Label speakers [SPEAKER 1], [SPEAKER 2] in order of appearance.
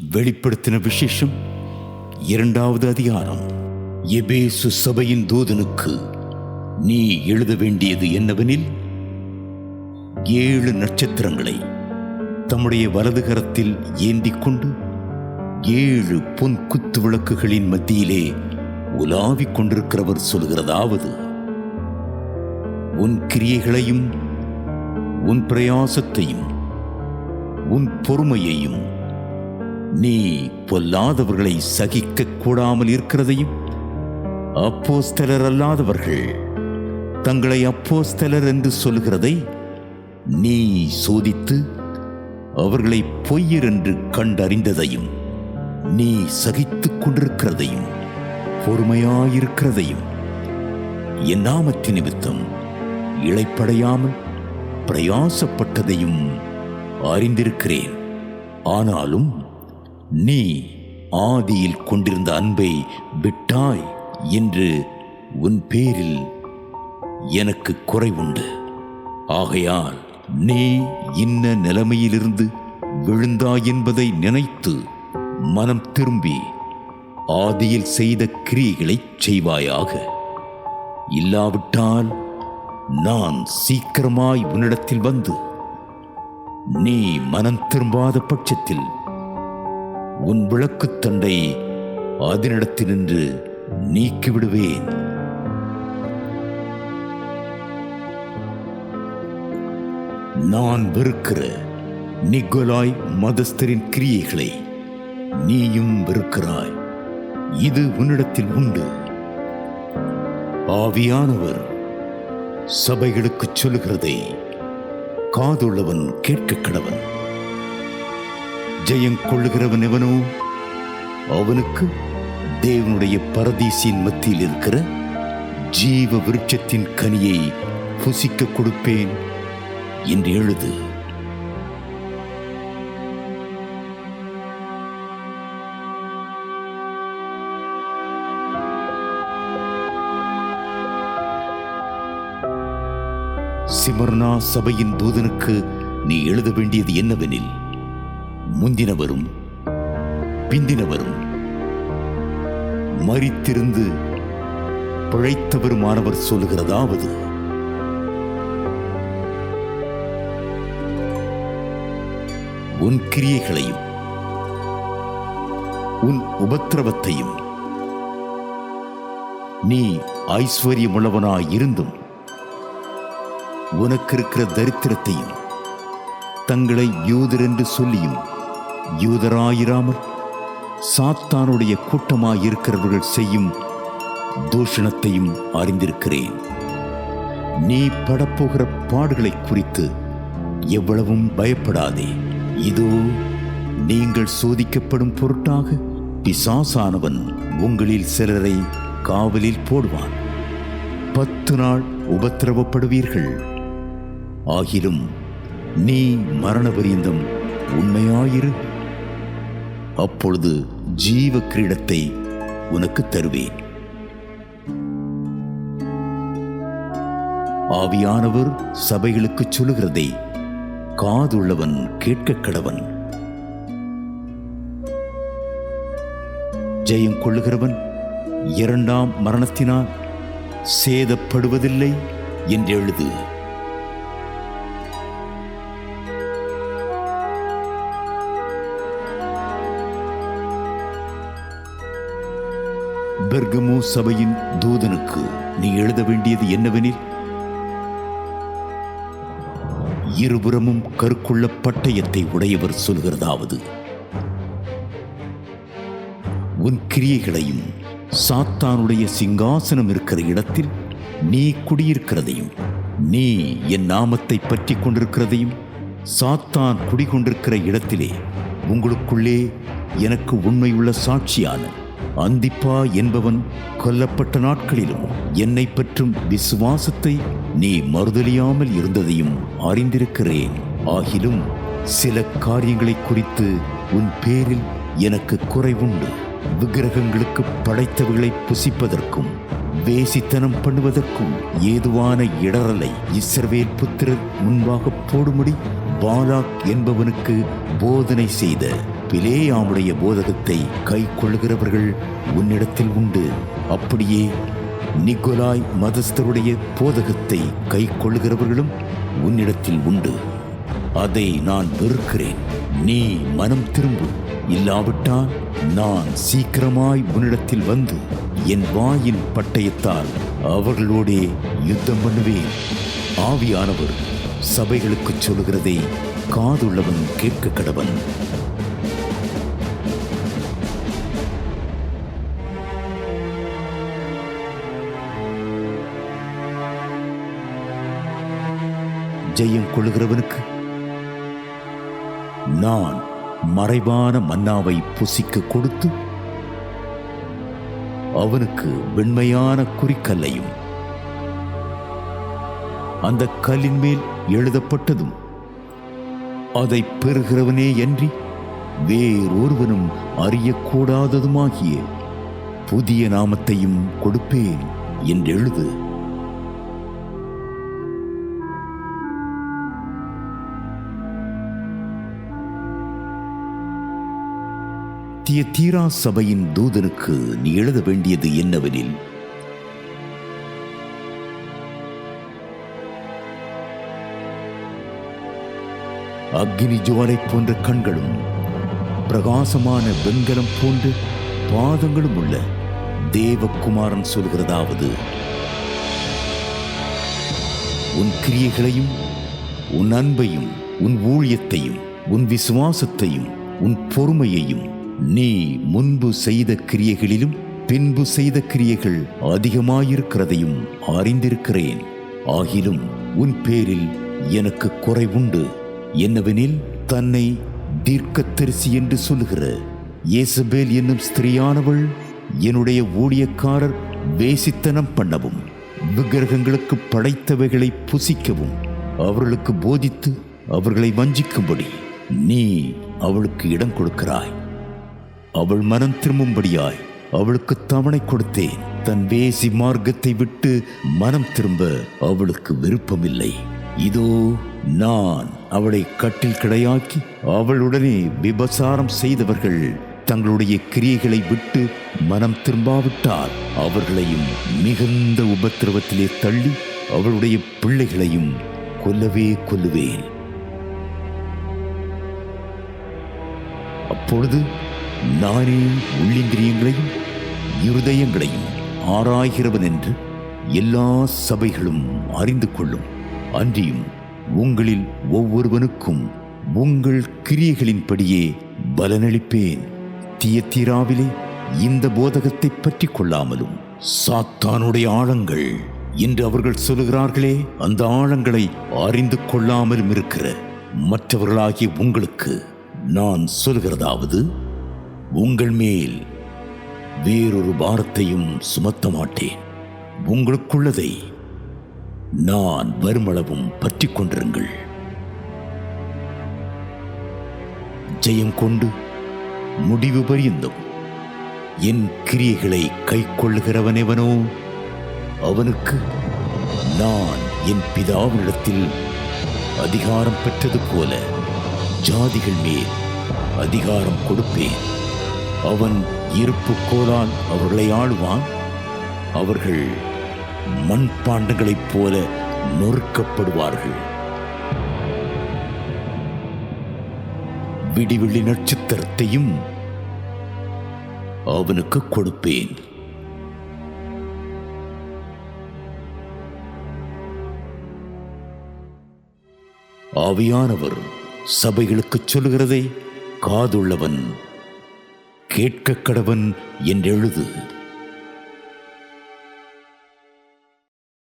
[SPEAKER 1] வெளிப்படுத்தின விசேஷம் இரண்டாவது அதிகாரம். எபேசு சபையின் தூதனுக்கு நீ எழுத வேண்டியது என்னவெனில் ஏழு நட்சத்திரங்களை தம்முடைய வலது கரத்தில் ஏந்திக் கொண்டு ஏழு பொன் குத்து விளக்குகளின் மத்தியிலே உலாவிக் கொண்டிருக்கிறவர் சொல்கிறதாவது. உன் கிரியைகளையும் உன் பிரயாசத்தையும் உன் பொறுமையையும் நீ பொல்லாதவர்களை சகிக்க கூடாமல் இருக்கிறதையும் அப்போஸ்தலர் அல்லாதவர்கள் தங்களை அப்போஸ்தலர் என்று சொல்கிறதை நீ சோதித்து அவர்களை பொய்யர் என்று கண்டறிந்ததையும் நீ சகித்துக் கொண்டிருக்கிறதையும் பொறுமையாயிருக்கிறதையும் என் நாமத்து நிமித்தம் இளைப்படையாமல் பிரயாசப்பட்டதையும் அறிந்திருக்கிறேன். ஆனாலும் நீ ஆதியில் கொண்டிருந்த அன்பை விட்டாய் என்று உன் பேரில் எனக்கு குறைவுண்டு ஆகையால் நீ இன்ன நிலைமையிலிருந்து விழுந்தாய் என்பதை நினைத்து மனம் திரும்பி ஆதியில் செய்த கிரியைகளை செய்வாயாக. இல்லாவிட்டால் நான் சீக்கிரமாய் உன்னிடத்தில் வந்து நீ மனம் திரும்பாத பட்சத்தில் உன் விளக்குத் தண்டை அதனிடத்தினின்று நீக்கிவிடுவேன். நான் வெறுக்கிற நிக்கோலாய் மதஸ்தரின் கிரியைகளை நீயும் வெறுக்கிறாய். இது உன்னிடத்தில் உண்டு. ஆவியானவர் சபைகளுக்கு சொல்லுகிறதை காதுள்ளவன் கேட்க கடவன் ஜெயம் கொள்ளுகிறவன் எவனோ? அவனுக்கு தேவனுடைய பரதீசின் மத்தியில் இருக்கிற ஜீவ விருட்சத்தின் கனியை புசிக்க கொடுப்பேன் என்று எழுது. சிமர்னா சபையின் தூதனுக்கு நீ எழுத வேண்டியது என்னவெனில் முந்தினவரும் பிந்தினவரும். மறித்திருந்து பிழைத்தவருமானவர் சொல்லுகிறதாவது உன் கிரியைகளையும் உன் உபத்திரவத்தையும் நீ ஐஸ்வர்யமுள்ளவனாய் இருந்தும் உனக்கு இருக்கிற தரித்திரத்தையும் தங்களை யூதர் என்று சொல்லியும் யூதராயிராமல் சாத்தானுடைய கூட்டமாயிருக்கிறவர்கள் செய்யும் தூஷணத்தையும் அறிந்திருக்கிறேன். நீ படப்போகிற பாடுகளை குறித்து எவ்வளவும் பயப்படாதே. இதோ நீங்கள் சோதிக்கப்படும் பொருட்டாக பிசாசானவன் உங்களில் சிலரை காவலில் போடுவான். பத்து நாள் உபத்திரவப்படுவீர்கள். ஆகிலும் நீ மரண பரியந்தம் உண்மையாயிரு. அப்பொழுது ஜீவ கிரீடத்தை உனக்கு தருவேன். ஆவியானவர் சபைகளுக்கு சொல்லுகிறதை காதுள்ளவன் கேட்க கடவன். ஜெயம் கொள்ளுகிறவன் இரண்டாம் மரணத்தினால் சேதப்படுவதில்லை என்று எழுது பெர்கமோ சபையின் தூதனுக்கு நீ எழுத வேண்டியது என்னவெனில் இருபுறமும் கருக்குள்ள பட்டயத்தை உடையவர் சொல்கிறதாவது உன் கிரியைகளையும் சாத்தானுடைய சிங்காசனம் இருக்கிற இடத்தில் நீ குடியிருக்கிறதையும் நீ என் நாமத்தை பற்றி கொண்டிருக்கிறதையும் சாத்தான் குடிகொண்டிருக்கிற இடத்திலே உங்களுக்குள்ளே எனக்கு உண்மையுள்ள சாட்சியான அந்திப்பா என்பவன் கொல்லப்பட்ட நாட்களிலும் என்னை பற்றும் விசுவாசத்தை நீ மறுதலியாமல் இருந்ததையும் அறிந்திருக்கிறேன். ஆகிலும் சில காரியங்களை குறித்து உன் பேரில் எனக்கு குறைவுண்டு. விக்கிரகங்களுக்கு படைத்தவர்களை புசிப்பதற்கும் வேசித்தனம் பண்ணுவதற்கும் ஏதுவான இடரலை இஸ்ரவேல் புத்திரர் முன்பாக போடும்படி பாலாக் என்பவனுக்கு போதனை செய்த. பிலேயாமுடைய போதகத்தை கை கொள்கிறவர்கள் உன்னிடத்தில் உண்டு. அப்படியே நிக்கோலாய் மதஸ்தருடைய போதகத்தை கை கொள்கிறவர்களும் உன்னிடத்தில் உண்டு. அதை நான் வெறுக்கிறேன். நீ மனம் திரும்பு. இல்லாவிட்டால் நான் சீக்கிரமாய் உன்னிடத்தில் வந்து என் வாயின் பட்டயத்தால் அவர்களோடே யுத்தம் பண்ணுவேன். ஆவியானவர் சபைகளுக்குச் சொல்லுகிறதை காதுள்ளவன் கேட்க கடவன் ஜெயம் கொள்கிறவனுக்கு நான் மறைவான மன்னாவை புசிக்க கொடுத்து அவனுக்கு வெண்மையான குறிக்கல்லையும் அந்த கல்லின் மேல் எழுதப்பட்டதும் அதை பெறுகிறவனே அன்றி வேறொருவனும் அறியக்கூடாததுமாகிய புதிய நாமத்தையும் கொடுப்பேன் என்றெழுது. தியத்தீரா சபையின் தூதனுக்கு நீ எழுத வேண்டியது என்னவெனில் அக்னி ஜுவாலை போன்ற கண்களும் பிரகாசமான வெண்கலம் போன்ற பாதங்களும் உள்ள தேவகுமாரன் சொல்கிறதாவது உன் கிரியைகளையும் உன் அன்பையும் உன் ஊழியத்தையும் உன் விசுவாசத்தையும் உன் பொறுமையையும் நீ முன்பு செய்த கிரியைகளிலும் பின்பு செய்த கிரியைகள் அதிகமாயிருக்கிறதையும் அறிந்திருக்கிறேன். ஆகிலும் உன் பேரில் எனக்கு குறைவுண்டு. என்னவெனில் தன்னை தீர்க்கத்தரிசி என்று சொல்லுகிற இயேசபேல் என்னும் ஸ்திரியானவள் என்னுடைய ஊழியக்காரர் வேசித்தனம் பண்ணவும் விக்கிரகங்களுக்கு படைத்தவைகளை புசிக்கவும் அவர்களுக்கு போதித்து அவர்களை வஞ்சிக்கும்படி நீ அவளுக்கு இடம் கொடுக்கிறாய். அவள் மனம் திரும்பும்படியாய் அவளுக்கு தவணை கொடுத்தேன். தன் வேசி மார்க்கத்தை விட்டு மனம் திரும்ப அவளுக்கு விருப்பமில்லை. இதோ நான் அவளை கட்டில் கிடையாக்கி அவளுடனே விபசாரம் செய்தவர்கள் தங்களுடைய கிரியைகளை விட்டு மனம் திரும்பாவிட்டால் அவர்களையும் மிகுந்த உபத்திரவத்திலே தள்ளி அவளுடைய பிள்ளைகளையும் கொல்லவே கொல்லுவேன். அப்பொழுது நானே உள்ளிந்திரியங்களையும் இருதயங்களையும் ஆராய்கிறவன் என்று எல்லா சபைகளும் அறிந்து கொள்ளும். அன்றியும் உங்களில் ஒவ்வொருவனுக்கும் உங்கள் கிரியைகளின்படியே பலனளிப்பேன். தியத்திராவிலே இந்த போதகத்தை பற்றி கொள்ளாமலும். சாத்தானுடைய ஆழங்கள் என்று அவர்கள் சொல்லுகிறார்களே அந்த ஆழங்களை அறிந்து கொள்ளாமலும் இருக்கிற மற்றவர்களாகிய உங்களுக்கு நான் சொல்கிறதாவது உங்கள் மேல் வேறொரு பாரத்தையும் சுமத்த மாட்டேன் உங்களுக்குள்ளதை நான் வருமளவும் பற்றி கொண்டிருங்கள். ஜெயம் கொண்டு முடிவு பரியந்தும் என் கிரியைகளை கை கொள்ளுகிறவனெவனோ அவனுக்கு நான் என் பிதாவினிடத்தில் அதிகாரம் பெற்றது போல ஜாதிகள் மேல் அதிகாரம் கொடுப்பேன். அவன் இருப்பு கோலால் அவர்களை ஆளுவான். அவர்கள் மண்பாண்டங்களைப் போல நொறுக்கப்படுவார்கள். விடிவெள்ளி நட்சத்திரத்தையும் அவனுக்கு கொடுப்பேன். ஆவியானவர் சபைகளுக்கு சொல்லுகிறதை காதுள்ளவன் கேட்க கடவன் என்றெழுது.